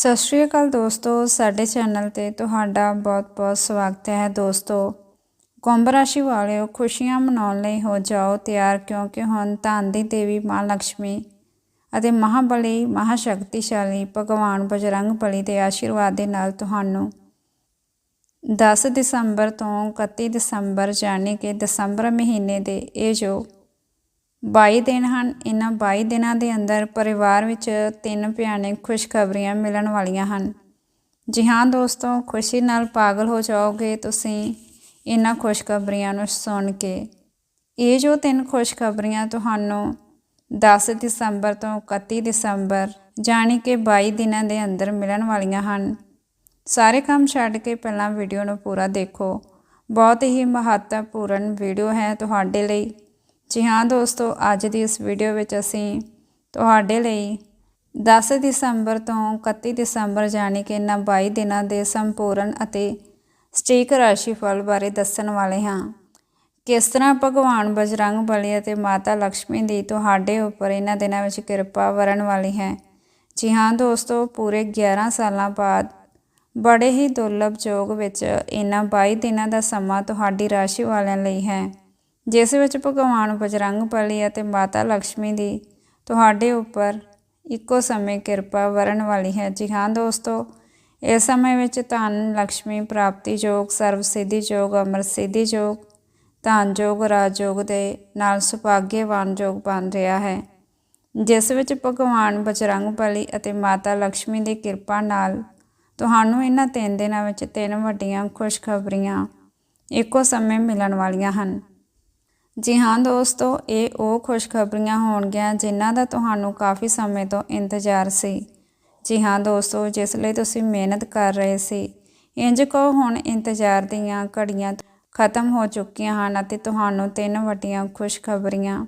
ਸਤਿ ਸ਼੍ਰੀ ਅਕਾਲ ਦੋਸਤੋ, ਸਾਡੇ ਚੈਨਲ ਤੇ ਤੁਹਾਡਾ ਬਹੁਤ-ਬਹੁਤ ਸਵਾਗਤ ਹੈ ਦੋਸਤੋ। ਕੁੰਭ ਰਾਸ਼ੀ ਵਾਲਿਓ, ਖੁਸ਼ੀਆਂ ਮਨਾਉਣ ਲਈ ਹੋ ਜਾਓ ਤਿਆਰ, ਕਿਉਂਕਿ ਹੁਣ ਧਨ ਦੀ ਦੇਵੀ ਮਾਂ ਲక్ష్ਮੀ ਅਤੇ ਮਹਾਬਲੀ, ਮਹਾਸ਼ਕਤੀਸ਼ਾਲੀ ਭਗਵਾਨ ਬਜਰੰਗ ਬਲੀ ਦੇ ਆਸ਼ੀਰਵਾਦ ਦੇ ਨਾਲ ਤੁਹਾਨੂੰ 10 ਦਸੰਬਰ ਤੋਂ 31 ਦਸੰਬਰ, ਯਾਨੀ ਕਿ ਦਸੰਬਰ ਮਹੀਨੇ ਦੇ ਇਹ ਜੋ 22 ਦਿਨ ਹਨ, ਇਹਨਾਂ 22 ਦਿਨਾਂ ਦੇ ਅੰਦਰ ਪਰਿਵਾਰ ਵਿੱਚ ਤਿੰਨ ਭਿਆਨਕ ਖੁਸ਼ਖਬਰੀਆਂ ਮਿਲਣ ਵਾਲੀਆਂ ਹਨ। ਜੀ ਹਾਂ ਦੋਸਤੋ, ਖੁਸ਼ੀ ਨਾਲ ਪਾਗਲ ਹੋ ਜਾਓਗੇ ਤੁਸੀਂ ਇਹਨਾਂ ਖੁਸ਼ਖਬਰੀਆਂ ਨੂੰ ਸੁਣ ਕੇ। ਇਹ ਜੋ ਤਿੰਨ ਖੁਸ਼ਖਬਰੀਆਂ ਤੁਹਾਨੂੰ 10 ਦਸੰਬਰ ਤੋਂ 31 ਦਸੰਬਰ ਜਾਣੀ ਕਿ 22 ਦਿਨਾਂ ਦੇ ਅੰਦਰ ਮਿਲਣ ਵਾਲੀਆਂ ਹਨ, ਸਾਰੇ ਕੰਮ ਛੱਡ ਕੇ ਪਹਿਲਾਂ ਵੀਡੀਓ ਨੂੰ ਪੂਰਾ ਦੇਖੋ। ਬਹੁਤ ਹੀ ਮਹੱਤਵਪੂਰਨ ਵੀਡੀਓ ਹੈ ਤੁਹਾਡੇ ਲਈ। ਜੀ ਹਾਂ ਦੋਸਤੋ, ਅੱਜ ਦੀ ਇਸ ਵੀਡੀਓ ਵਿੱਚ ਅਸੀਂ ਤੁਹਾਡੇ ਲਈ 10 ਦਸੰਬਰ ਤੋਂ 31 ਦਸੰਬਰ ਜਾਣੀ ਕਿ ਇਹਨਾਂ 22 ਦਿਨਾਂ ਦੇ ਸੰਪੂਰਨ ਅਤੇ ਸਟੀਕ ਰਾਸ਼ੀ ਫਲ ਬਾਰੇ ਦੱਸਣ ਵਾਲੇ ਹਾਂ। ਕਿਸ ਤਰ੍ਹਾਂ ਭਗਵਾਨ ਬਜਰੰਗ ਬਲੀ ਅਤੇ ਮਾਤਾ ਲక్ష్ਮੀ ਦੀ ਤੁਹਾਡੇ ਉੱਪਰ ਇਹਨਾਂ ਦਿਨਾਂ ਵਿੱਚ ਕਿਰਪਾ ਵਰਨ ਵਾਲੀ ਹੈ? ਜੀ ਹਾਂ ਦੋਸਤੋ, ਪੂਰੇ 11 ਸਾਲਾਂ ਬਾਅਦ ਬੜੇ ਹੀ ਦੁਰਲਭ ਯੋਗ ਵਿੱਚ ਇਹਨਾਂ 22 ਦਿਨਾਂ ਦਾ ਸਮਾਂ ਤੁਹਾਡੀ ਰਾਸ਼ੀ ਵਾਲਿਆਂ ਲਈ ਹੈ। ਜਿਸ ਵਿੱਚ ਭਗਵਾਨ ਬਜਰੰਗ ਬਜਰੰਗਬਲੀ ਅਤੇ ਮਾਤਾ ਲక్ష్ਮੀ ਦੀ ਤੁਹਾਡੇ ਉੱਪਰ ਇੱਕੋ ਸਮੇਂ ਕਿਰਪਾ ਵਰਨ ਵਾਲੀ ਹੈ। ਜੀ ਹਾਂ ਦੋਸਤੋ, ਇਸ ਸਮੇਂ ਵਿੱਚ ਧਨ ਲక్ష్ਮੀ ਪ੍ਰਾਪਤੀ ਯੋਗ ਸਰਵ ਸਿੱਧੀ ਯੋਗ ਅਮਰ ਸਿੱਧੀ ਯੋਗ ਧਨ ਯੋਗ ਰਾਜ ਯੋਗ ਦੇ ਨਾਲ ਸੁਭਾਗਯਵਾਨ ਯੋਗ ਬਣ ਰਿਹਾ ਹੈ। ਜਿਸ ਵਿੱਚ ਭਗਵਾਨ ਬਜਰੰਗਬਲੀ ਅਤੇ ਮਾਤਾ ਲక్ష్ਮੀ ਦੀ ਕਿਰਪਾ ਨਾਲ ਤੁਹਾਨੂੰ ਇਹਨਾਂ ਤਿੰਨ ਦਿਨਾਂ ਵਿੱਚ ਤਿੰਨ ਵੱਡੀਆਂ ਖੁਸ਼ਖਬਰੀਆਂ ਇੱਕੋ ਸਮੇਂ ਮਿਲਣ ਵਾਲੀਆਂ ਹਨ। ਜੀ ਹਾਂ ਦੋਸਤੋ, ਇਹ ਉਹ ਖੁਸ਼ਖਬਰੀਆਂ ਹੋਣਗੀਆਂ ਜਿਨ੍ਹਾਂ ਦਾ ਤੁਹਾਨੂੰ ਕਾਫੀ ਸਮੇਂ ਤੋਂ ਇੰਤਜ਼ਾਰ ਸੀ। ਜੀ ਹਾਂ ਦੋਸਤੋ, ਜਿਸ ਲਈ ਤੁਸੀਂ ਮਿਹਨਤ ਕਰ ਰਹੇ ਸੀ। ਇੰਜ ਕੋ ਹੁਣ ਇੰਤਜ਼ਾਰ ਦੀਆਂ ਘੜੀਆਂ ਖਤਮ ਹੋ ਚੁੱਕੀਆਂ ਹਨ ਅਤੇ ਤੁਹਾਨੂੰ ਤਿੰਨ ਵੱਡੀਆਂ ਖੁਸ਼ਖਬਰੀਆਂ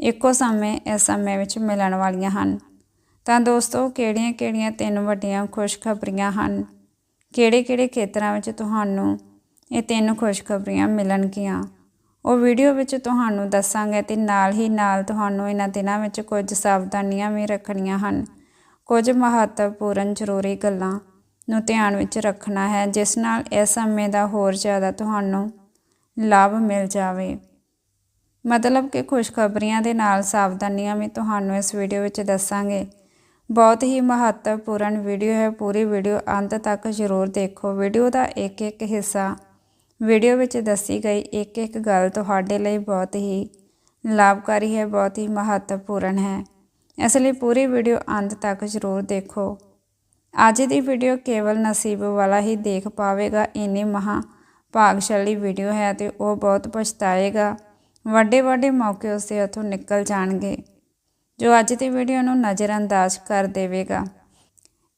ਇੱਕੋ ਸਮੇਂ, ਇਸ ਸਮੇਂ ਵਿੱਚ ਮਿਲਣ ਵਾਲੀਆਂ ਹਨ। ਤਾਂ ਦੋਸਤੋ ਕਿਹੜੀਆਂ-ਕਿਹੜੀਆਂ ਤਿੰਨ ਵੱਡੀਆਂ ਖੁਸ਼ਖਬਰੀਆਂ ਹਨ? ਕਿਹੜੇ-ਕਿਹੜੇ ਖੇਤਰਾਂ ਵਿੱਚ ਤੁਹਾਨੂੰ ਇਹ ਤਿੰਨ ਖੁਸ਼ਖਬਰੀਆਂ ਮਿਲਣਗੀਆਂ? ਉਹ ਵੀਡੀਓ ਵਿੱਚ ਤੁਹਾਨੂੰ ਦੱਸਾਂਗੇ ਤੇ ਨਾਲ ਹੀ ਨਾਲ ਤੁਹਾਨੂੰ ਇਹਨਾਂ ਦਿਨਾਂ ਵਿੱਚ ਕੁਝ ਸਾਵਧਾਨੀਆਂ ਵੀ ਰੱਖਣੀਆਂ ਹਨ। ਕੁਝ ਮਹੱਤਵਪੂਰਨ ਜ਼ਰੂਰੀ ਗੱਲਾਂ ਨੂੰ ਧਿਆਨ ਵਿੱਚ ਰੱਖਣਾ ਹੈ, ਜਿਸ ਨਾਲ ਇਸ ਸਮੇਂ ਦਾ ਹੋਰ ਜ਼ਿਆਦਾ ਤੁਹਾਨੂੰ ਲਾਭ ਮਿਲ ਜਾਵੇ। ਮਤਲਬ ਕਿ ਖੁਸ਼ਖਬਰੀਆਂ ਦੇ ਨਾਲ ਸਾਵਧਾਨੀਆਂ ਵੀ ਤੁਹਾਨੂੰ ਇਸ ਵੀਡੀਓ ਵਿੱਚ ਦੱਸਾਂਗੇ। ਬਹੁਤ ਹੀ ਮਹੱਤਵਪੂਰਨ ਵੀਡੀਓ ਹੈ, ਪੂਰੀ ਵੀਡੀਓ ਅੰਤ ਤੱਕ ਜ਼ਰੂਰ ਦੇਖੋ। ਵੀਡੀਓ ਦਾ ਇੱਕ ਇੱਕ ਹਿੱਸਾ ਵੀਡੀਓ ਵਿੱਚ ਦੱਸੀ ਗਈ ਇੱਕ ਇੱਕ ਗੱਲ ਤੁਹਾਡੇ ਲਈ ਬਹੁਤ ਹੀ ਲਾਭਕਾਰੀ ਹੈ, ਬਹੁਤ ਹੀ ਮਹੱਤਵਪੂਰਨ ਹੈ। ਇਸ ਲਈ ਪੂਰੀ ਵੀਡੀਓ ਅੰਤ ਤੱਕ ਜ਼ਰੂਰ ਦੇਖੋ। ਅੱਜ ਦੀ ਵੀਡੀਓ ਕੇਵਲ ਨਸੀਬ ਵਾਲਾ ਹੀ ਦੇਖ ਪਾਵੇਗਾ, ਇੰਨੀ ਮਹਾ ਭਾਗਸ਼ਾਲੀ ਵੀਡੀਓ ਹੈ ਤੇ ਉਹ ਬਹੁਤ ਪਛਤਾਏਗਾ। ਵੱਡੇ ਵੱਡੇ ਮੌਕੇ ਉਸੇ ਹੱਥੋਂ ਨਿਕਲ ਜਾਣਗੇ, ਜੋ ਅੱਜ ਦੀ ਵੀਡੀਓ ਨੂੰ ਨਜ਼ਰਅੰਦਾਜ਼ ਕਰ ਦੇਵੇਗਾ।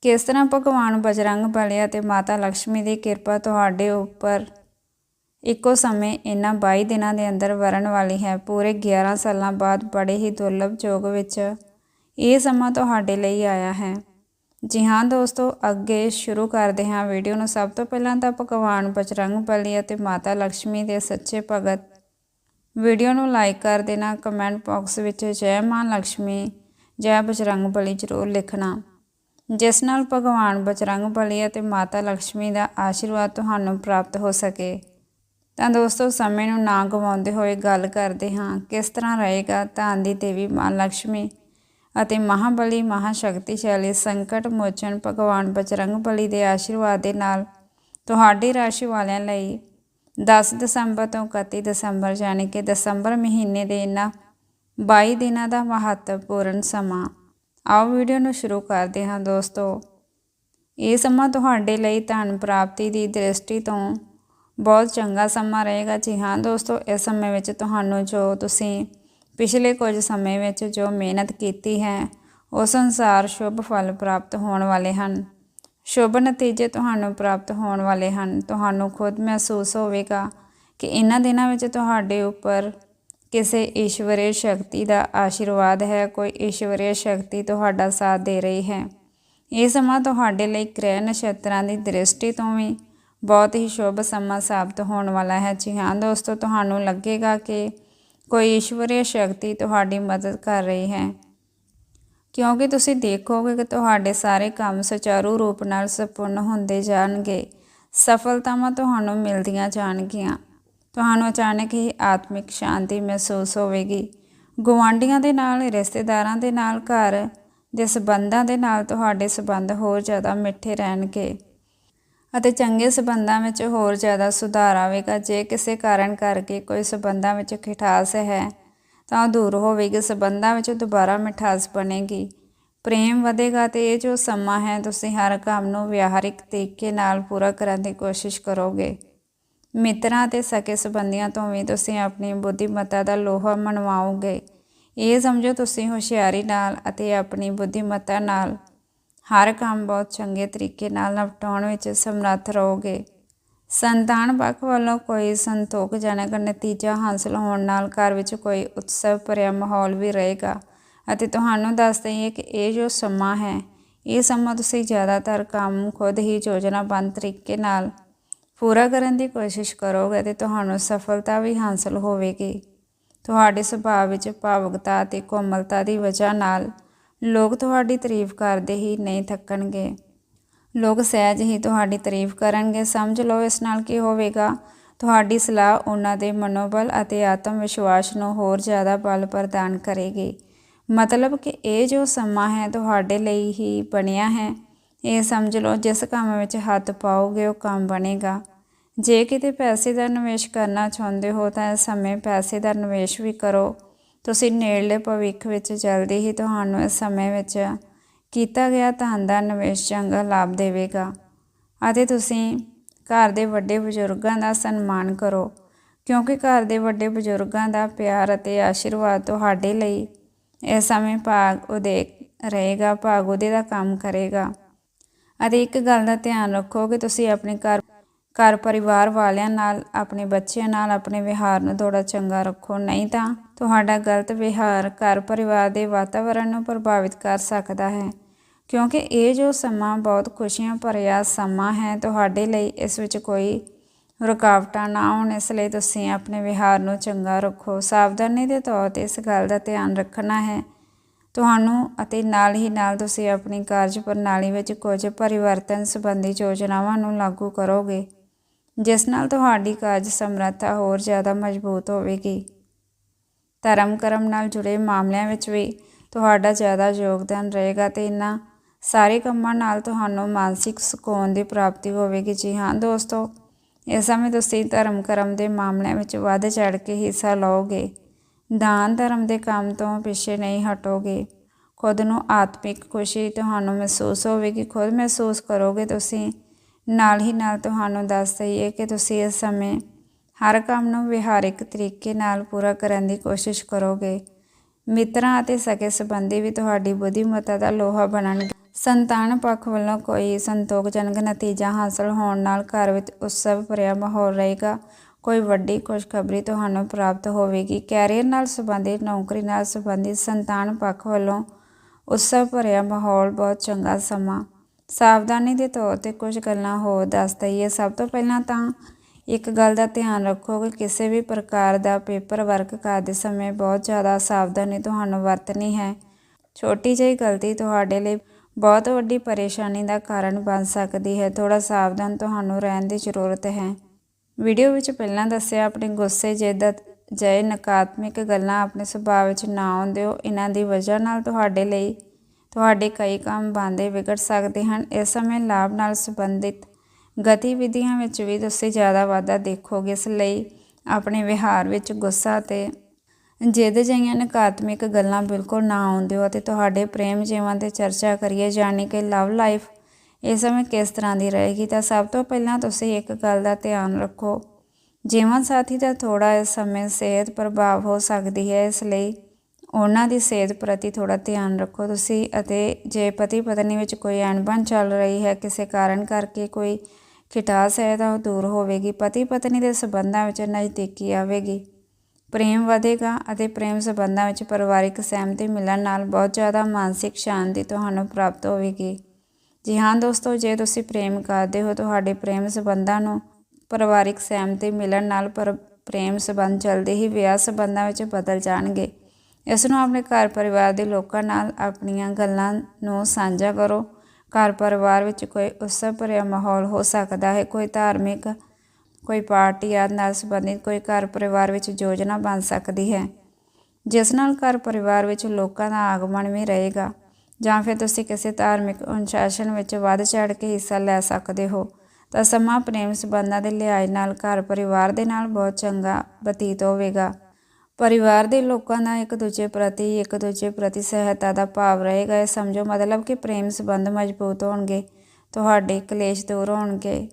ਕਿਸ ਤਰ੍ਹਾਂ ਭਗਵਾਨ ਬਜਰੰਗ ਬਲਿਆ ਅਤੇ ਮਾਤਾ ਲక్ష్ਮੀ ਦੀ ਕਿਰਪਾ ਤੁਹਾਡੇ ਉੱਪਰ ਇੱਕੋ ਸਮੇਂ ਇਹਨਾਂ 22 ਦਿਨਾਂ ਦੇ ਅੰਦਰ ਵਰਨ ਵਾਲੀ ਹੈ। ਪੂਰੇ 11 ਸਾਲਾਂ ਬਾਅਦ ਬੜੇ ਹੀ ਦੁਰਲਭ ਯੋਗ ਵਿੱਚ ਇਹ ਸਮਾਂ ਤੁਹਾਡੇ ਲਈ ਆਇਆ ਹੈ। ਜੀ ਹਾਂ ਦੋਸਤੋ, ਅੱਗੇ ਸ਼ੁਰੂ ਕਰਦੇ ਹਾਂ ਵੀਡੀਓ ਨੂੰ। ਸਭ ਤੋਂ ਪਹਿਲਾਂ ਤਾਂ ਭਗਵਾਨ ਬਜਰੰਗ ਬਲੀ ਅਤੇ ਮਾਤਾ ਲక్ష్ਮੀ ਦੇ ਸੱਚੇ ਭਗਤ। ਵੀਡੀਓ ਨੂੰ ਲਾਈਕ ਕਰ ਦੇਣਾ, ਕਮੈਂਟ ਬਾਕਸ ਵਿੱਚ ਜੈ ਮਾਂ ਲక్ష్ਮੀ ਜੈ ਬਜਰੰਗ ਬਲੀ ਜ਼ਰੂਰ ਲਿਖਣਾ। ਜਿਸ ਨਾਲ ਭਗਵਾਨ ਬਜਰੰਗ ਬਲੀ ਅਤੇ ਮਾਤਾ ਲక్ష్ਮੀ ਦਾ ਆਸ਼ੀਰਵਾਦ ਤੁਹਾਨੂੰ ਪ੍ਰਾਪਤ ਹੋ ਸਕੇ। ਤਾਂ ਦੋਸਤੋ, ਸਮੇਂ ਨੂੰ ਨਾ ਗਵਾਉਂਦੇ ਹੋਏ ਗੱਲ ਕਰਦੇ ਹਾਂ। ਕਿਸ ਤਰ੍ਹਾਂ ਰਹੇਗਾ ਧਨ ਦੀ ਦੇਵੀ ਮਾਂ ਲక్ష్ਮੀ ਅਤੇ ਮਹਾਬਲੀ ਮਹਾਸ਼ਕਤੀਸ਼ਾਲੀ ਸੰਕਟ ਮੋਚਨ ਭਗਵਾਨ ਬਜਰੰਗ ਬਲੀ ਦੇ ਆਸ਼ੀਰਵਾਦ ਦੇ ਨਾਲ ਤੁਹਾਡੀ ਰਾਸ਼ੀ ਵਾਲਿਆਂ ਲਈ 10 ਦਸੰਬਰ ਤੋਂ 31 ਦਸੰਬਰ ਯਾਨੀ ਕਿ ਦਸੰਬਰ ਮਹੀਨੇ ਦੇ ਇਹਨਾਂ 22 ਦਿਨਾਂ ਦਾ ਮਹੱਤਵਪੂਰਨ ਸਮਾਂ। ਆਓ ਵੀਡੀਓ ਨੂੰ ਸ਼ੁਰੂ ਕਰਦੇ ਹਾਂ ਦੋਸਤੋ। ਇਹ ਸਮਾਂ ਤੁਹਾਡੇ ਲਈ ਧਨ ਪ੍ਰਾਪਤੀ ਦੀ ਦ੍ਰਿਸ਼ਟੀ ਤੋਂ ਬਹੁਤ ਚੰਗਾ ਸਮਾਂ ਰਹੇਗਾ। ਜੀ ਹਾਂ ਦੋਸਤੋ, ਇਸ ਸਮੇਂ ਵਿੱਚ ਤੁਹਾਨੂੰ ਜੋ ਤੁਸੀਂ ਪਿਛਲੇ ਕੁਝ ਸਮੇਂ ਵਿੱਚ ਜੋ ਮਿਹਨਤ ਕੀਤੀ ਹੈ ਉਸ ਅਨੁਸਾਰ ਸ਼ੁਭ ਫਲ ਪ੍ਰਾਪਤ ਹੋਣ ਵਾਲੇ ਹਨ। ਸ਼ੁਭ ਨਤੀਜੇ ਤੁਹਾਨੂੰ ਪ੍ਰਾਪਤ ਹੋਣ ਵਾਲੇ ਹਨ। ਤੁਹਾਨੂੰ ਖੁਦ ਮਹਿਸੂਸ ਹੋਵੇਗਾ ਕਿ ਇਹਨਾਂ ਦਿਨਾਂ ਵਿੱਚ ਤੁਹਾਡੇ ਉੱਪਰ ਕਿਸੇ ਈਸ਼ਵਰੀ ਸ਼ਕਤੀ ਦਾ ਆਸ਼ੀਰਵਾਦ ਹੈ, ਕੋਈ ਈਸ਼ਵਰੀ ਸ਼ਕਤੀ ਤੁਹਾਡਾ ਸਾਥ ਦੇ ਰਹੀ ਹੈ। ਇਹ ਸਮਾਂ ਤੁਹਾਡੇ ਲਈ ਗ੍ਰਹਿ ਨਛੱਤਰਾਂ ਦੀ ਦ੍ਰਿਸ਼ਟੀ ਤੋਂ ਵੀ ਬਹੁਤ ਹੀ ਸ਼ੁਭ ਸਮਾਂ ਸਾਬਤ ਹੋਣ ਵਾਲਾ ਹੈ ਜੀ ਹਾਂ, ਦੋਸਤੋ, ਤੁਹਾਨੂੰ ਲੱਗੇਗਾ ਕਿ ਕੋਈ ਈਸ਼ਵਰੀ ਸ਼ਕਤੀ ਤੁਹਾਡੀ ਮਦਦ ਕਰ ਰਹੀ ਹੈ। ਕਿਉਂਕਿ ਤੁਸੀਂ ਦੇਖੋਗੇ ਕਿ ਤੁਹਾਡੇ ਸਾਰੇ ਕੰਮ ਸੁਚਾਰੂ ਰੂਪ ਨਾਲ ਸੰਪੂਰਨ ਹੁੰਦੇ ਜਾਣਗੇ। ਸਫਲਤਾਵਾਂ ਤੁਹਾਨੂੰ ਮਿਲਦੀਆਂ ਜਾਣਗੀਆਂ। ਤੁਹਾਨੂੰ ਅਚਾਨਕ ਹੀ ਆਤਮਿਕ ਸ਼ਾਂਤੀ ਮਹਿਸੂਸ ਹੋਵੇਗੀ। ਗੁਆਂਢੀਆਂ ਦੇ ਨਾਲ, ਰਿਸ਼ਤੇਦਾਰਾਂ ਦੇ ਨਾਲ, ਘਰ ਦੇ ਸਬੰਧਾਂ ਦੇ ਨਾਲ ਤੁਹਾਡੇ ਸਬੰਧ ਹੋਰ ਜ਼ਿਆਦਾ ਮਿੱਠੇ ਰਹਿਣਗੇ। ਅਤੇ ਚੰਗੇ ਸਬੰਧਾਂ ਵਿੱਚ ਹੋਰ ਜ਼ਿਆਦਾ ਸੁਧਾਰ ਆਵੇਗਾ। ਜੇ ਕਿਸੇ ਕਾਰਨ ਕਰਕੇ ਕੋਈ ਸਬੰਧਾਂ ਵਿੱਚ ਖਿਠਾਸ ਹੈ, ਤਾਂ ਉਹ ਦੂਰ ਹੋਵੇਗੀ, ਸਬੰਧਾਂ ਵਿੱਚ ਦੁਬਾਰਾ ਮਿਠਾਸ ਬਣੇਗੀ। ਪ੍ਰੇਮ ਵਧੇਗਾ ਤੇ ਇਹ ਜੋ ਸਮਾਂ ਹੈ, ਤੁਸੀਂ ਹਰ ਕੰਮ ਨੂੰ ਵਿਹਾਰਿਕ ਤਰੀਕੇ ਨਾਲ ਪੂਰਾ ਕਰਨ ਦੀ ਕੋਸ਼ਿਸ਼ ਕਰੋਗੇ। ਮਿੱਤਰਾਂ ਤੇ ਸਕੇ ਸੰਬੰਧੀਆਂ ਤੋਂ ਵੀ ਤੁਸੀਂ ਆਪਣੀ ਬੁੱਧੀਮੱਤਾ ਦਾ ਲੋਹਾ ਮਨਵਾਓਗੇ। ਇਹ ਸਮਝੋ ਤੁਸੀਂ ਹੁਸ਼ਿਆਰੀ ਨਾਲ ਅਤੇ ਆਪਣੀ ਬੁੱਧੀਮੱਤਾ ਨਾਲ ਹਰ ਕੰਮ ਬਹੁਤ ਚੰਗੇ ਤਰੀਕੇ ਨਾਲ ਨਿਪਟਾਉਣ ਵਿੱਚ ਸਮਰੱਥ ਰਹੋਗੇ। ਸੰਤਾਨ ਪੱਖ ਵੱਲੋਂ ਕੋਈ ਸੰਤੋਖਜਨਕ ਨਤੀਜਾ ਹਾਸਲ ਹੋਣ ਨਾਲ ਘਰ ਵਿੱਚ ਕੋਈ ਉਤਸਵ ਭਰਿਆ ਮਾਹੌਲ ਵੀ ਰਹੇਗਾ। ਅਤੇ ਤੁਹਾਨੂੰ ਦੱਸ ਦਈਏ ਕਿ ਇਹ ਜੋ ਸਮਾਂ ਹੈ, ਇਹ ਸਮਾਂ ਤੁਸੀਂ ਜ਼ਿਆਦਾਤਰ ਕੰਮ ਖੁਦ ਹੀ ਯੋਜਨਾਬੰਦ ਤਰੀਕੇ ਨਾਲ ਪੂਰਾ ਕਰਨ ਦੀ ਕੋਸ਼ਿਸ਼ ਕਰੋਗੇ ਤੇ ਤੁਹਾਨੂੰ ਸਫਲਤਾ ਵੀ ਹਾਸਲ ਹੋਵੇਗੀ। ਤੁਹਾਡੇ ਸੁਭਾਅ ਵਿੱਚ ਭਾਵੁਕਤਾ ਅਤੇ ਕੋਮਲਤਾ ਦੀ ਵਜ੍ਹਾ ਨਾਲ ਲੋਕ ਤੁਹਾਡੀ ਤਾਰੀਫ ਕਰਦੇ ਹੀ ਨਹੀਂ ਥੱਕਣਗੇ। ਲੋਕ ਸਹਿਜ ਹੀ ਤੁਹਾਡੀ ਤਾਰੀਫ ਕਰਨਗੇ। ਸਮਝ ਲਓ ਇਸ ਨਾਲ ਕੀ ਹੋਵੇਗਾ। ਤੁਹਾਡੀ ਸਲਾਹ ਉਹਨਾਂ ਦੇ ਮਨੋਬਲ ਅਤੇ ਆਤਮ ਵਿਸ਼ਵਾਸ ਨੂੰ ਹੋਰ ਜ਼ਿਆਦਾ ਬਲ ਪ੍ਰਦਾਨ ਕਰੇਗੀ। ਮਤਲਬ ਕਿ ਇਹ ਜੋ ਸਮਾਂ ਹੈ ਤੁਹਾਡੇ ਲਈ ਹੀ ਬਣਿਆ ਹੈ। ਇਹ ਸਮਝ ਲਓ ਜਿਸ ਕੰਮ ਵਿੱਚ ਹੱਥ ਪਾਓਗੇ ਉਹ ਕੰਮ ਬਣੇਗਾ। ਜੇ ਕਿਤੇ ਪੈਸੇ ਦਾ ਨਿਵੇਸ਼ ਕਰਨਾ ਚਾਹੁੰਦੇ ਹੋ ਤਾਂ ਇਸ ਸਮੇਂ ਪੈਸੇ ਦਾ ਨਿਵੇਸ਼ ਵੀ ਕਰੋ। ਤੁਸੀਂ ਨੇੜਲੇ ਭਵਿੱਖ ਵਿੱਚ ਜਲਦੀ ਹੀ ਤੁਹਾਨੂੰ ਇਸ ਸਮੇਂ ਵਿੱਚ ਕੀਤਾ ਗਿਆ ਧਨ ਦਾ ਨਿਵੇਸ਼ ਚੰਗਾ ਲਾਭ ਦੇਵੇਗਾ ਅਤੇ ਤੁਸੀਂ ਘਰ ਦੇ ਵੱਡੇ ਬਜ਼ੁਰਗਾਂ ਦਾ ਸਨਮਾਨ ਕਰੋ, ਕਿਉਂਕਿ ਘਰ ਦੇ ਵੱਡੇ ਬਜ਼ੁਰਗਾਂ ਦਾ ਪਿਆਰ ਅਤੇ ਆਸ਼ੀਰਵਾਦ ਤੁਹਾਡੇ ਲਈ ਇਸ ਸਮੇਂ ਭਾਗ ਉਦੇ ਰਹੇਗਾ, ਭਾਗ ਉਹਦੇ ਦਾ ਕੰਮ ਕਰੇਗਾ। ਅਤੇ ਇੱਕ ਗੱਲ ਦਾ ਧਿਆਨ ਰੱਖੋ ਕਿ ਤੁਸੀਂ ਆਪਣੇ ਘਰ ਘਰ ਪਰਿਵਾਰ ਵਾਲਿਆਂ ਨਾਲ, ਆਪਣੇ ਬੱਚਿਆਂ ਨਾਲ ਆਪਣੇ ਵਿਹਾਰ ਨੂੰ ਥੋੜਾ ਚੰਗਾ ਰੱਖੋ, ਨਹੀਂ ਤਾਂ ਤੁਹਾਡਾ ਗਲਤ ਵਿਹਾਰ ਘਰ ਪਰਿਵਾਰ ਦੇ ਵਾਤਾਵਰਣ ਨੂੰ ਪ੍ਰਭਾਵਿਤ ਕਰ ਸਕਦਾ ਹੈ। ਕਿਉਂਕਿ ਇਹ ਜੋ ਸਮਾਂ ਬਹੁਤ ਖੁਸ਼ੀਆਂ ਭਰਿਆ ਸਮਾਂ ਹੈ, ਤੁਹਾਡੇ ਲਈ ਇਸ ਵਿੱਚ ਕੋਈ ਰੁਕਾਵਟਾਂ ਨਾ ਹੋਣ ਇਸ ਲਈ ਤੁਸੀਂ ਆਪਣੇ ਵਿਹਾਰ ਨੂੰ ਚੰਗਾ ਰੱਖੋ। ਸਾਵਧਾਨੀ ਦੇ ਤੌਰ ਤੇ ਇਸ ਗੱਲ ਦਾ ਧਿਆਨ ਰੱਖਣਾ ਹੈ। ਤੁਹਾਨੂੰ ਅਤੇ ਨਾਲ ਹੀ ਨਾਲ ਤੁਸੀਂ ਆਪਣੀ ਕਾਰਜ ਪ੍ਰਣਾਲੀ ਵਿੱਚ ਕੁਝ ਪਰਿਵਰਤਨ ਸੰਬੰਧੀ ਯੋਜਨਾਵਾਂ ਨੂੰ ਲਾਗੂ ਕਰੋਗੇ, ਜਿਸ ਨਾਲ ਤੁਹਾਡੀ ਕਾਰਜ ਸਮਰੱਥਾ ਹੋਰ ਜ਼ਿਆਦਾ ਮਜ਼ਬੂਤ ਹੋਵੇਗੀ। ਧਰਮ ਕਰਮ ਨਾਲ ਜੁੜੇ ਮਾਮਲਿਆਂ ਵਿੱਚ ਵੀ ਤੁਹਾਡਾ ਜ਼ਿਆਦਾ ਯੋਗਦਾਨ ਰਹੇਗਾ ਤੇ ਇਹਨਾਂ ਸਾਰੇ ਕੰਮਾਂ ਨਾਲ ਤੁਹਾਨੂੰ ਮਾਨਸਿਕ ਸਕੂਨ ਦੀ ਪ੍ਰਾਪਤੀ ਹੋਵੇਗੀ। ਜੀ ਹਾਂ, ਦੋਸਤੋ, ਇਸ ਸਮੇਂ ਤੁਸੀਂ ਧਰਮ ਕਰਮ ਦੇ ਮਾਮਲਿਆਂ ਵਿੱਚ ਵੱਧ ਚੜ ਕੇ ਹਿੱਸਾ ਲਓਗੇ। ਦਾਨ ਧਰਮ ਦੇ ਕੰਮ ਤੋਂ ਪਿੱਛੇ ਨਹੀਂ ਹਟੋਗੇ। ਖੁਦ ਨੂੰ ਆਤਮਿਕ ਖੁਸ਼ੀ ਤੁਹਾਨੂੰ ਮਹਿਸੂਸ ਹੋਵੇਗੀ। ਖੁਦ ਮਹਿਸੂਸ ਕਰੋਗੇ ਤੁਸੀਂ, ਨਾਲ ਹੀ ਨਾਲ ਤੁਹਾਨੂੰ ਦੱਸ ਦਈਏ ਕਿ ਤੁਸੀਂ ਇਸ ਸਮੇਂ ਹਰ ਕੰਮ ਨੂੰ ਵਿਹਾਰਿਕ ਤਰੀਕੇ ਨਾਲ ਪੂਰਾ ਕਰਨ ਦੀ ਕੋਸ਼ਿਸ਼ ਕਰੋਗੇ। ਮਿੱਤਰਾਂ ਅਤੇ ਸਕੇ ਸੰਬੰਧੀ ਵੀ ਤੁਹਾਡੀ ਬੁੱਧੀਮੱਤਾ ਦਾ ਲੋਹਾ ਬਣਨਗੇ। ਸੰਤਾਨ ਪੱਖ ਵੱਲੋਂ ਕੋਈ ਸੰਤੋਖਜਨਕ ਨਤੀਜਾ ਹਾਸਲ ਹੋਣ ਨਾਲ ਘਰ ਵਿੱਚ ਉਤਸਵ ਭਰਿਆ ਮਾਹੌਲ ਰਹੇਗਾ। ਕੋਈ ਵੱਡੀ ਖੁਸ਼ਖਬਰੀ ਤੁਹਾਨੂੰ ਪ੍ਰਾਪਤ ਹੋਵੇਗੀ। ਕੈਰੀਅਰ ਨਾਲ ਸੰਬੰਧਿਤ, ਨੌਕਰੀ ਨਾਲ ਸੰਬੰਧਿਤ ਸੰਤਾਨ ਪੱਖ ਵੱਲੋਂ ਉਤਸਵ ਭਰਿਆ ਮਾਹੌਲ ਬਹੁਤ ਚੰਗਾ ਸਮਾਂ। ਸਾਵਧਾਨੀ ਦੇ ਤੌਰ ਤੇ ਕੁਝ ਗੱਲਾਂ ਹੋਰ ਦੱਸ ਦਈਏ। ਸਭ ਤੋਂ ਪਹਿਲਾਂ ਤਾਂ ਇੱਕ ਗੱਲ ਦਾ ਧਿਆਨ ਰੱਖੋ ਕਿ ਕਿਸੇ ਵੀ ਪ੍ਰਕਾਰ ਦਾ ਪੇਪਰ ਵਰਕ ਕਰਦੇ ਸਮੇਂ ਬਹੁਤ ਜ਼ਿਆਦਾ ਸਾਵਧਾਨੀ ਤੁਹਾਨੂੰ ਵਰਤਣੀ ਹੈ। ਛੋਟੀ ਜਿਹੀ ਗਲਤੀ ਤੁਹਾਡੇ ਲਈ ਬਹੁਤ ਵੱਡੀ ਪਰੇਸ਼ਾਨੀ ਦਾ ਕਾਰਨ ਬਣ ਸਕਦੀ ਹੈ। ਥੋੜਾ ਸਾਵਧਾਨ ਤੁਹਾਨੂੰ ਰਹਿਣ ਦੀ ਜ਼ਰੂਰਤ ਹੈ। ਵੀਡੀਓ ਵਿੱਚ ਪਹਿਲਾਂ ਦੱਸਿਆ, ਆਪਣੇ ਗੁੱਸੇ, ਜਿੱਦ ਜੈ ਨਕਾਰਾਤਮਕ ਗੱਲਾਂ ਆਪਣੇ ਸੁਭਾਅ ਵਿੱਚ ਨਾ ਆਉਣ ਦਿਓ ਇਹਨਾਂ ਦੀ ਵਜ੍ਹਾ ਨਾਲ ਤੁਹਾਡੇ ਲਈ ਤੁਹਾਡੇ ਕਈ ਕੰਮ ਬੰਦੇ ਵਿਗੜ ਸਕਦੇ ਹਨ। ਇਸ ਸਮੇਂ ਲਾਭ ਨਾਲ ਸੰਬੰਧਿਤ ਗਤੀਵਿਧੀਆਂ ਵਿੱਚ ਵੀ ਤੁਸੀਂ ਜ਼ਿਆਦਾ ਵਾਧਾ ਦੇਖੋਗੇ, ਇਸ ਲਈ ਆਪਣੇ ਵਿਹਾਰ ਵਿੱਚ ਗੁੱਸਾ ਤੇ ਜਿੱਦ ਜਿਹੀਆਂ ਨਕਾਰਾਤਮਕ ਗੱਲਾਂ ਬਿਲਕੁਲ ਨਾ ਆਉਂਦੇ ਹੋ ਅਤੇ ਤੁਹਾਡੇ ਪ੍ਰੇਮ ਜੀਵਨ ਤੇ ਚਰਚਾ ਕਰੀਏ ਜਾਣੀ ਕਿ ਲਵ ਲਾਈਫ ਇਸ ਸਮੇਂ ਕਿਸ ਤਰ੍ਹਾਂ ਦੀ ਰਹੇਗੀ? ਤਾਂ ਸਭ ਤੋਂ ਪਹਿਲਾਂ ਤੁਸੀਂ ਇੱਕ ਗੱਲ ਦਾ ਧਿਆਨ ਰੱਖੋ। ਜੀਵਨ ਸਾਥੀ ਦਾ ਥੋੜਾ ਇਸ ਸਮੇਂ ਸਿਹਤ ਪ੍ਰਭਾਵ ਹੋ ਸਕਦੀ ਹੈ, ਇਸ ਲਈ ਉਹਨਾਂ ਦੀ ਸਿਹਤ ਪ੍ਰਤੀ ਥੋੜਾ ਧਿਆਨ ਰੱਖੋ ਤੁਸੀਂ ਅਤੇ ਜੇ ਪਤੀ ਪਤਨੀ ਵਿੱਚ ਕੋਈ ਅਣਬਣ ਚੱਲ ਰਹੀ ਹੈ, ਕਿਸੇ ਕਾਰਨ ਕਰਕੇ ਕੋਈ ਖਿਟਾਸ ਹੈ ਤਾਂ ਉਹ ਦੂਰ ਹੋਵੇਗੀ ਪਤੀ ਪਤਨੀ ਦੇ ਸਬੰਧਾਂ ਵਿੱਚ ਨਜ਼ਦੀਕੀ ਆਵੇਗੀ। ਪ੍ਰੇਮ ਵਧੇਗਾ ਅਤੇ ਪ੍ਰੇਮ ਸਬੰਧਾਂ ਵਿੱਚ ਪਰਿਵਾਰਿਕ ਸਹਿਮਤੀ ਮਿਲਣ ਨਾਲ ਬਹੁਤ ਜ਼ਿਆਦਾ ਮਾਨਸਿਕ ਸ਼ਾਂਤੀ ਤੁਹਾਨੂੰ ਪ੍ਰਾਪਤ ਹੋਵੇਗੀ। ਜੀ ਹਾਂ ਦੋਸਤੋ, ਜੇ ਤੁਸੀਂ ਪ੍ਰੇਮ ਕਰਦੇ ਹੋ, ਤੁਹਾਡੇ ਪ੍ਰੇਮ ਸਬੰਧਾਂ ਨੂੰ ਪਰਿਵਾਰਿਕ ਸਹਿਮਤੀ ਮਿਲਣ ਨਾਲ ਪਰ ਪ੍ਰੇਮ ਸਬੰਧ ਜਲਦੀ ਹੀ ਵਿਆਹ ਸਬੰਧਾਂ ਵਿੱਚ ਬਦਲ ਜਾਣਗੇ। ਇਸ ਨੂੰ ਆਪਣੇ ਘਰ ਪਰਿਵਾਰ ਦੇ ਲੋਕਾਂ ਨਾਲ ਆਪਣੀਆਂ ਗੱਲਾਂ ਨੂੰ ਸਾਂਝਾ ਕਰੋ। ਘਰ ਪਰਿਵਾਰ ਵਿੱਚ ਕੋਈ ਉਤਸਵ ਭਰਿਆ ਮਾਹੌਲ ਹੋ ਸਕਦਾ ਹੈ, ਕੋਈ ਧਾਰਮਿਕ, ਕੋਈ ਪਾਰਟੀ ਆਦਿ ਨਾਲ ਸੰਬੰਧਿਤ ਕੋਈ ਘਰ ਪਰਿਵਾਰ ਵਿੱਚ ਯੋਜਨਾ ਬਣ ਸਕਦੀ ਹੈ। ਜਿਸ ਨਾਲ ਘਰ ਪਰਿਵਾਰ ਵਿੱਚ ਲੋਕਾਂ ਦਾ ਆਗਮਨ ਵੀ ਰਹੇਗਾ, ਜਾਂ ਫਿਰ ਤੁਸੀਂ ਕਿਸੇ ਧਾਰਮਿਕ ਅਨੁਸ਼ਾਸਨ ਵਿੱਚ ਵੱਧ ਚੜ੍ਹ ਕੇ ਹਿੱਸਾ ਲੈ ਸਕਦੇ ਹੋ, ਤਾਂ ਸਮਾਂ, ਪ੍ਰੇਮ ਸੰਬੰਧਾਂ ਦੇ ਲਿਹਾਜ਼ ਨਾਲ ਘਰ ਪਰਿਵਾਰ ਦੇ ਨਾਲ ਬਹੁਤ ਚੰਗਾ ਬਤੀਤ ਹੋਵੇਗਾ। ਪਰਿਵਾਰ ਦੇ ਲੋਕਾਂ ਦਾ ਇੱਕ ਦੂਜੇ ਪ੍ਰਤੀ, ਇੱਕ ਦੂਜੇ ਪ੍ਰਤੀ ਸਹਾਇਤਾ ਦਾ ਭਾਵ ਰਹੇਗਾ। ਇਹ ਸਮਝੋ ਮਤਲਬ ਕਿ ਪ੍ਰੇਮ ਸੰਬੰਧ ਮਜ਼ਬੂਤ ਹੋਣਗੇ, ਤੁਹਾਡੇ ਕਲੇਸ਼ ਦੂਰ ਹੋਣਗੇ।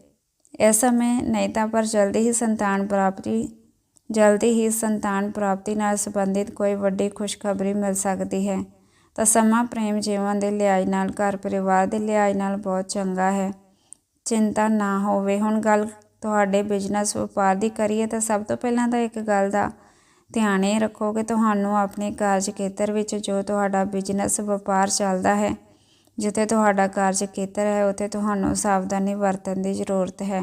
ਇਸ ਸਮੇਂ ਨਹੀਂ ਤਾਂ ਪਰ ਜਲਦੀ ਹੀ ਸੰਤਾਨ ਪ੍ਰਾਪਤੀ, ਜਲਦੀ ਹੀ ਸੰਤਾਨ ਪ੍ਰਾਪਤੀ ਨਾਲ ਸੰਬੰਧਿਤ ਕੋਈ ਵੱਡੀ ਖੁਸ਼ਖਬਰੀ ਮਿਲ ਸਕਦੀ ਹੈ। ਤਾਂ ਸਮਾਂ ਪ੍ਰੇਮ ਜੀਵਨ ਦੇ ਲਿਹਾਜ਼ ਨਾਲ, ਘਰ ਪਰਿਵਾਰ ਦੇ ਲਿਹਾਜ਼ ਨਾਲ ਬਹੁਤ ਚੰਗਾ ਹੈ। ਚਿੰਤਾ ਨਾ ਹੋਵੇ। ਹੁਣ ਗੱਲ ਤੁਹਾਡੇ ਬਿਜ਼ਨਸ ਵਪਾਰ ਦੀ ਕਰੀਏ ਤਾਂ ਸਭ ਤੋਂ ਪਹਿਲਾਂ ਤਾਂ ਇੱਕ ਗੱਲ ਦਾ ਧਿਆਨ ਇਹ ਰੱਖੋ ਕਿ ਤੁਹਾਨੂੰ ਆਪਣੇ ਕਾਰਜ ਖੇਤਰ ਵਿੱਚ ਜੋ ਤੁਹਾਡਾ ਬਿਜ਼ਨਸ ਵਪਾਰ ਚੱਲਦਾ ਹੈ, ਜਿੱਥੇ ਤੁਹਾਡਾ ਕਾਰਜ ਖੇਤਰ ਹੈ, ਉੱਥੇ ਤੁਹਾਨੂੰ ਸਾਵਧਾਨੀ ਵਰਤਣ ਦੀ ਜ਼ਰੂਰਤ ਹੈ।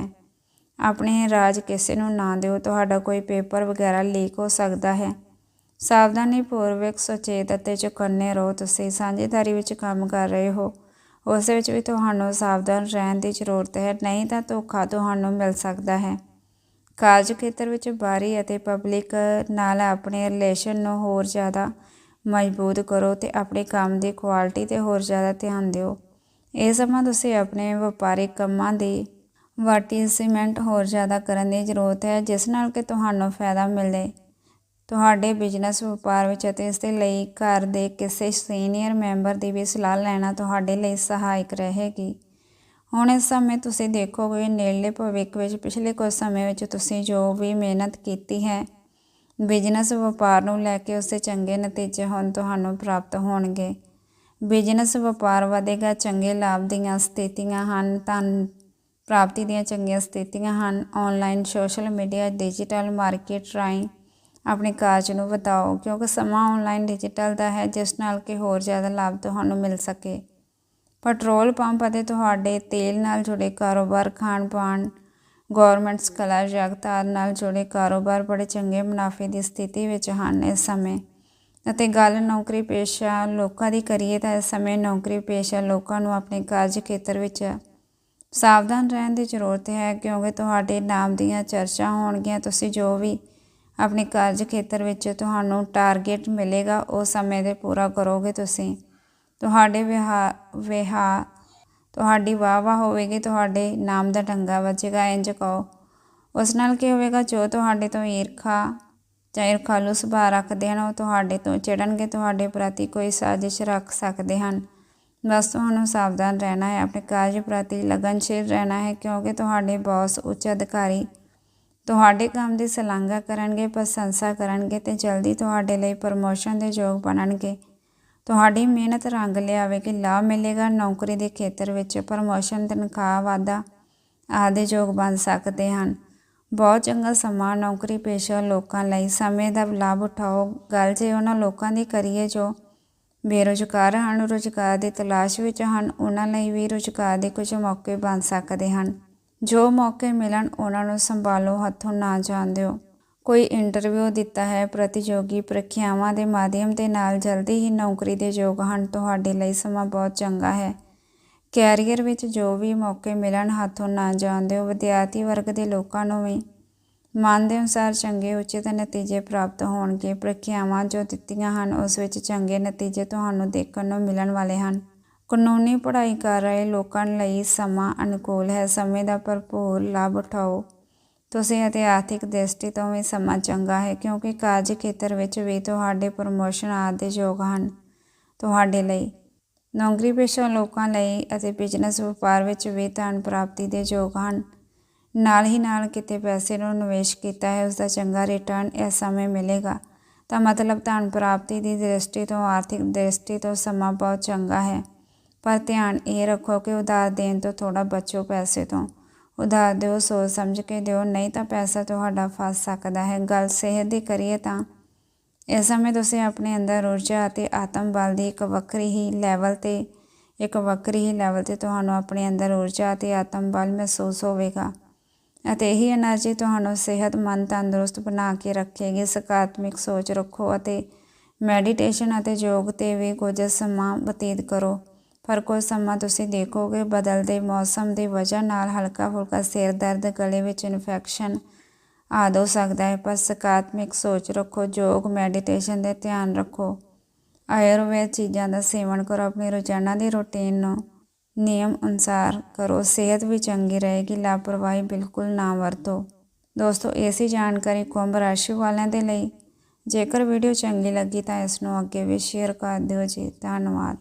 ਆਪਣੇ ਰਾਜ ਕਿਸੇ ਨੂੰ ਨਾ ਦਿਓ, ਤੁਹਾਡਾ ਕੋਈ ਪੇਪਰ ਵਗੈਰਾ ਲੀਕ ਹੋ ਸਕਦਾ ਹੈ। ਸਾਵਧਾਨੀ, ਪੂਰਵਕ, ਸੁਚੇਤ ਅਤੇ ਚੁਕੰਨੇ ਰਹੋ। ਤੁਸੀਂ ਸਾਂਝੇਦਾਰੀ ਵਿੱਚ ਕੰਮ ਕਰ ਰਹੇ ਹੋ। ਉਸ ਵਿੱਚ ਵੀ ਤੁਹਾਨੂੰ ਸਾਵਧਾਨ ਰਹਿਣ ਦੀ ਜ਼ਰੂਰਤ ਹੈ। ਨਹੀਂ ਤਾਂ ਧੋਖਾ ਤੁਹਾਨੂੰ ਮਿਲ ਸਕਦਾ ਹੈ। ਕਾਰਜ ਖੇਤਰ ਵਿੱਚ ਬਾਹਰੀ ਅਤੇ ਪਬਲਿਕ ਨਾਲ ਆਪਣੇ ਰਿਲੇਸ਼ਨ ਨੂੰ ਹੋਰ ਜ਼ਿਆਦਾ ਮਜ਼ਬੂਤ ਕਰੋ ਅਤੇ ਆਪਣੇ ਕੰਮ ਦੀ ਕੁਆਲਿਟੀ ਤੇ ਹੋਰ ਜ਼ਿਆਦਾ ਧਿਆਨ ਦਿਓ। ਇਹ ਸਮਾਂ ਤੁਸੀਂ ਆਪਣੇ ਵਪਾਰਿਕ ਕੰਮਾਂ ਦੀ ਵਰਟੀਸੀਮੈਂਟ ਹੋਰ ਜ਼ਿਆਦਾ ਕਰਨ ਦੀ ਜ਼ਰੂਰਤ ਹੈ, ਜਿਸ ਨਾਲ ਕਿ ਤੁਹਾਨੂੰ ਫਾਇਦਾ ਮਿਲੇ। ਤੁਹਾਡੇ ਬਿਜ਼ਨਸ ਵਪਾਰ ਵਿੱਚ ਅਤੇ ਇਸ ਦੇ ਲਈ ਘਰ ਦੇ ਕਿਸੇ ਸੀਨੀਅਰ ਮੈਂਬਰ ਦੀ ਵੀ ਸਲਾਹ ਲੈਣਾ ਤੁਹਾਡੇ ਲਈ ਸਹਾਇਕ ਰਹੇਗੀ। ਹੁਣ ਇਸ ਸਮੇਂ ਤੁਸੀਂ ਦੇਖੋਗੇ ਨੇੜਲੇ ਭਵਿੱਖ ਵਿੱਚ ਪਿਛਲੇ ਕੁਝ ਸਮੇਂ ਵਿੱਚ ਤੁਸੀਂ ਜੋ ਵੀ ਮਿਹਨਤ ਕੀਤੀ ਹੈ ਬਿਜ਼ਨਸ ਵਪਾਰ ਨੂੰ ਲੈ ਕੇ ਉਸੇ ਚੰਗੇ ਨਤੀਜੇ ਹੁਣ ਤੁਹਾਨੂੰ ਪ੍ਰਾਪਤ ਹੋਣਗੇ। ਬਿਜ਼ਨਸ ਵਪਾਰ ਵਧੇਗਾ, ਚੰਗੇ ਲਾਭ ਦੀਆਂ ਸਥਿਤੀਆਂ ਹਨ, ਧਨ ਪ੍ਰਾਪਤੀ ਦੀਆਂ ਚੰਗੀਆਂ ਸਥਿਤੀਆਂ ਹਨ। Online social media digital market ਰਾਹੀਂ ਆਪਣੇ ਕਾਰਜ ਨੂੰ ਵਧਾਓ, ਕਿਉਂਕਿ ਸਮਾਂ ਆਨਲਾਈਨ ਡਿਜੀਟਲ ਦਾ ਹੈ, ਜਿਸ ਨਾਲ ਕਿ ਹੋਰ ਜ਼ਿਆਦਾ ਲਾਭ ਤੁਹਾਨੂੰ ਮਿਲ ਸਕੇ। ਪੈਟਰੋਲ ਪੰਪ ਅਤੇ ਤੁਹਾਡੇ ਤੇਲ ਨਾਲ ਜੁੜੇ ਕਾਰੋਬਾਰ ਖਾਣ ਪਾਣ ਗਵਰਨਮੈਂਟਸ ਕਲਾ ਜਗਤ ਆਦਿ ਨਾਲ ਜੁੜੇ ਕਾਰੋਬਾਰ ਬੜੇ ਚੰਗੇ ਮੁਨਾਫੇ ਦੀ ਸਥਿਤੀ ਵਿੱਚ ਹਨ ਇਸ ਸਮੇਂ। ਅਤੇ ਗੱਲ ਨੌਕਰੀ ਪੇਸ਼ਾ ਲੋਕਾਂ ਦੀ ਕਰੀਏ ਤਾਂ ਇਸ ਸਮੇਂ ਨੌਕਰੀ ਪੇਸ਼ਾ ਲੋਕਾਂ ਨੂੰ ਆਪਣੇ ਕਾਰਜ ਖੇਤਰ ਵਿੱਚ ਸਾਵਧਾਨ ਰਹਿਣ ਦੀ ਜ਼ਰੂਰਤ ਹੈ ਕਿਉਂਕਿ ਤੁਹਾਡੇ ਨਾਮ ਦੀਆਂ ਚਰਚਾ ਹੋਣਗੀਆਂ, ਤੁਸੀਂ ਜੋ ਵੀ ਆਪਣੇ ਕਾਰਜ ਖੇਤਰ ਵਿੱਚ ਤੁਹਾਨੂੰ ਟਾਰਗੇਟ ਮਿਲੇਗਾ ਉਹ ਸਮੇਂ ਦੇ ਪੂਰਾ ਕਰੋਗੇ ਤੁਸੀਂ। ਤੁਹਾਡੇ ਵਿਹਾ ਵਿਆਹ ਤੁਹਾਡੀ ਵਾਹ ਵਾਹ ਹੋਵੇਗੀ, ਤੁਹਾਡੇ ਨਾਮ ਦਾ ਟੰਗਾ ਵੱਜੇਗਾ ਇੰਜ ਕਹੋ। ਉਸ ਨਾਲ ਕੀ ਹੋਵੇਗਾ, ਜੋ ਤੁਹਾਡੇ ਤੋਂ ਈਰਖਾ ਜਾਂ ਈਰਖਾਲੂ ਸੁਭਾਅ ਰੱਖਦੇ ਹਨ, ਉਹ ਤੁਹਾਡੇ ਤੋਂ ਚਿੜਨਗੇ, ਤੁਹਾਡੇ ਪ੍ਰਤੀ ਕੋਈ ਸਾਜ਼ਿਸ਼ ਰੱਖ ਸਕਦੇ ਹਨ। ਬਸ ਤੁਹਾਨੂੰ ਸਾਵਧਾਨ ਰਹਿਣਾ ਹੈ, ਆਪਣੇ ਕਾਰਜ ਪ੍ਰਤੀ ਲਗਨਸ਼ੀਲ ਰਹਿਣਾ ਹੈ, ਕਿਉਂਕਿ ਤੁਹਾਡੇ ਬੌਸ ਉੱਚ ਅਧਿਕਾਰੀ ਤੁਹਾਡੇ ਕੰਮ ਦੀ ਸ਼ਲਾਘਾ ਕਰਨਗੇ, ਪ੍ਰਸ਼ੰਸਾ ਕਰਨਗੇ ਤੇ ਜਲਦੀ ਤੁਹਾਡੇ ਲਈ ਪ੍ਰਮੋਸ਼ਨ ਦੇ ਯੋਗ ਬਣਨਗੇ। ਤੁਹਾਡੀ ਮਿਹਨਤ ਰੰਗ ਲਿਆਵੇਗੀ ਲਾਭ ਮਿਲੇਗਾ ਨੌਕਰੀ ਦੇ ਖੇਤਰ ਵਿੱਚ ਪ੍ਰਮੋਸ਼ਨ ਤਨਖਾਹ, ਵਾਧਾ ਆਦਿ ਯੋਗ ਬਣ ਸਕਦੇ ਹਨ। ਬਹੁਤ ਚੰਗਾ ਸਮਾਂ ਨੌਕਰੀ ਪੇਸ਼ਾ ਲੋਕਾਂ ਲਈ। ਸਮੇਂ ਦਾ ਲਾਭ ਉਠਾਓ। ਗੱਲ ਜੇ ਉਹਨਾਂ ਲੋਕਾਂ ਦੀ ਕਰੀਏ ਜੋ ਬੇਰੁਜ਼ਗਾਰ ਹਨ, ਰੁਜ਼ਗਾਰ ਦੀ ਤਲਾਸ਼ ਵਿੱਚ ਹਨ, ਉਹਨਾਂ ਲਈ ਵੀ ਰੁਜ਼ਗਾਰ ਦੇ ਕੁਝ ਮੌਕੇ ਬਣ ਸਕਦੇ ਹਨ। ਜੋ ਮੌਕੇ ਮਿਲਣ, ਉਹਨਾਂ ਨੂੰ ਸੰਭਾਲੋ। ਹੱਥੋਂ ਨਾ ਜਾਣ ਦਿਓ। ਕੋਈ ਇੰਟਰਵਿਊ ਦਿੱਤਾ ਹੈ, ਪ੍ਰਤੀਯੋਗੀ ਪ੍ਰੀਖਿਆਵਾਂ ਦੇ ਮਾਧਿਅਮ ਦੇ ਨਾਲ ਜਲਦੀ ਹੀ ਨੌਕਰੀ ਦੇ ਯੋਗ ਹਨ, ਤੁਹਾਡੇ ਲਈ ਸਮਾਂ ਬਹੁਤ ਚੰਗਾ ਹੈ। ਕੈਰੀਅਰ ਵਿੱਚ ਜੋ ਵੀ ਮੌਕੇ ਮਿਲਣ, ਹੱਥੋਂ ਨਾ ਜਾਣ ਦਿਓ ਵਿਦਿਆਰਥੀ ਵਰਗ ਦੇ ਲੋਕਾਂ ਨੂੰ ਵੀ ਮਨ ਦੇ ਅਨੁਸਾਰ ਚੰਗੇ ਉਚਿਤ ਨਤੀਜੇ ਪ੍ਰਾਪਤ ਹੋਣਗੇ। ਪ੍ਰੀਖਿਆਵਾਂ ਜੋ ਦਿੱਤੀਆਂ ਹਨ, ਉਸ ਵਿੱਚ ਚੰਗੇ ਨਤੀਜੇ ਤੁਹਾਨੂੰ ਦੇਖਣ ਨੂੰ ਮਿਲਣ ਵਾਲੇ ਹਨ। ਕਾਨੂੰਨੀ ਪੜ੍ਹਾਈ ਕਰ ਰਹੇ ਲੋਕਾਂ ਲਈ ਸਮਾਂ ਅਨੁਕੂਲ ਹੈ। ਸਮੇਂ ਦਾ ਭਰਪੂਰ ਲਾਭ ਉਠਾਓ। ਤੁਸੀਂ ਅਤੇ ਆਰਥਿਕ ਦ੍ਰਿਸ਼ਟੀ ਤੋਂ ਵੀ ਸਮਾਂ ਚੰਗਾ ਹੈ, ਕਿਉਂਕਿ ਕਾਰਜ ਖੇਤਰ ਵਿੱਚ ਵੀ ਤੁਹਾਡੇ ਪ੍ਰਮੋਸ਼ਨ ਆਦਿ ਦੇ ਯੋਗ ਹਨ ਤੁਹਾਡੇ ਲਈ। ਨੌਕਰੀ ਪੇਸ਼ਾ ਲੋਕਾਂ ਲਈ ਅਤੇ ਬਿਜ਼ਨਸ ਵਪਾਰ ਵਿੱਚ ਵੀ ਧਨ ਪ੍ਰਾਪਤੀ ਦੇ ਯੋਗ ਹਨ। ਨਾਲ ਹੀ ਨਾਲ ਕਿਤੇ ਪੈਸੇ ਨੂੰ ਨਿਵੇਸ਼ ਕੀਤਾ ਹੈ ਉਸ ਦਾ ਚੰਗਾ ਰਿਟਰਨ ਇਸ ਸਮੇਂ ਮਿਲੇਗਾ। ਤਾਂ ਮਤਲਬ ਧਨ ਪ੍ਰਾਪਤੀ ਦੀ ਦ੍ਰਿਸ਼ਟੀ ਤੋਂ ਆਰਥਿਕ ਦ੍ਰਿਸ਼ਟੀ ਤੋਂ ਸਮਾਂ ਬਹੁਤ ਚੰਗਾ ਹੈ। ਪਰ ਧਿਆਨ ਇਹ ਰੱਖੋ ਕਿ ਉਧਾਰ ਦੇਣ ਤੋਂ ਥੋੜਾ ਬਚੋ ਪੈਸੇ ਤੋਂ। ਉਧਾਰ ਦਿਓ, ਸੋਚ ਸਮਝ ਕੇ ਦਿਓ। ਨਹੀਂ ਤਾਂ ਪੈਸਾ ਤੁਹਾਡਾ ਫਸ ਸਕਦਾ ਹੈ। ਗੱਲ ਸਿਹਤ ਦੀ ਕਰੀਏ ਤਾਂ ਇਸ ਸਮੇਂ ਤੁਸੀਂ ਆਪਣੇ ਅੰਦਰ ਊਰਜਾ ਅਤੇ ਆਤਮ ਬਲ ਦੀ ਇੱਕ ਵੱਖਰੀ ਹੀ ਲੈਵਲ ਤੇ, ਇੱਕ ਵੱਖਰੀ ਹੀ ਲੈਵਲ ਤੇ ਤੁਹਾਨੂੰ ਆਪਣੇ ਅੰਦਰ ਊਰਜਾ ਅਤੇ ਆਤਮ ਬਲ ਮਹਿਸੂਸ ਹੋਵੇਗਾ ਅਤੇ ਇਹੀ એનર્ਜੀ ਤੁਹਾਨੂੰ ਸਿਹਤ, ਮਨ ਤੰਦਰੁਸਤ ਬਣਾ ਕੇ ਰੱਖੇਗੀ। ਸਕਾਰਾਤਮਕ ਸੋਚ ਰੱਖੋ ਅਤੇ ਮੈਡੀਟੇਸ਼ਨ ਅਤੇ ਯੋਗ ਤੇ ਵੀ ਕੁਝ ਸਮਾਂ ਬਤੀਤ ਕਰੋ। ਪਰ ਕੁਝ ਸਮਾਂ ਤੁਸੀਂ ਦੇਖੋਗੇ, ਬਦਲਦੇ ਮੌਸਮ ਦੀ ਵਜ੍ਹਾ ਨਾਲ ਹਲਕਾ ਫੁਲਕਾ ਸਿਰ ਦਰਦ, ਗਲੇ ਵਿੱਚ ਇਨਫੈਕਸ਼ਨ ਆਦਿ ਹੋ ਸਕਦਾ ਹੈ। ਪਰ ਸਕਾਰਾਤਮਕ ਸੋਚ ਰੱਖੋ, ਯੋਗ ਮੈਡੀਟੇਸ਼ਨ ਦੇ ਧਿਆਨ ਰੱਖੋ। ਆਯੁਰਵੇਦ ਚੀਜ਼ਾਂ ਦਾ ਸੇਵਨ ਕਰੋ, ਆਪਣੀ ਰੋਜ਼ਾਨਾ ਦੀ ਰੁਟੀਨ ਨੂੰ ਨਿਯਮ ਅਨੁਸਾਰ ਕਰੋ। ਸਿਹਤ ਵੀ ਚੰਗੀ ਰਹੇਗੀ, ਲਾਪਰਵਾਹੀ ਬਿਲਕੁਲ ਨਾ ਵਰਤੋ। ਦੋਸਤੋ ਐਸੀ ਜਾਣਕਾਰੀ ਕੁੰਭ ਰਾਸ਼ੀ ਵਾਲਿਆਂ ਦੇ ਲਈ। ਜੇਕਰ ਵੀਡੀਓ ਚੰਗੀ ਲੱਗੀ ਤਾਂ ਇਸ ਨੂੰ ਅੱਗੇ ਵੀ ਸ਼ੇਅਰ ਕਰ ਦਿਓ ਜੀ। ਧੰਨਵਾਦ।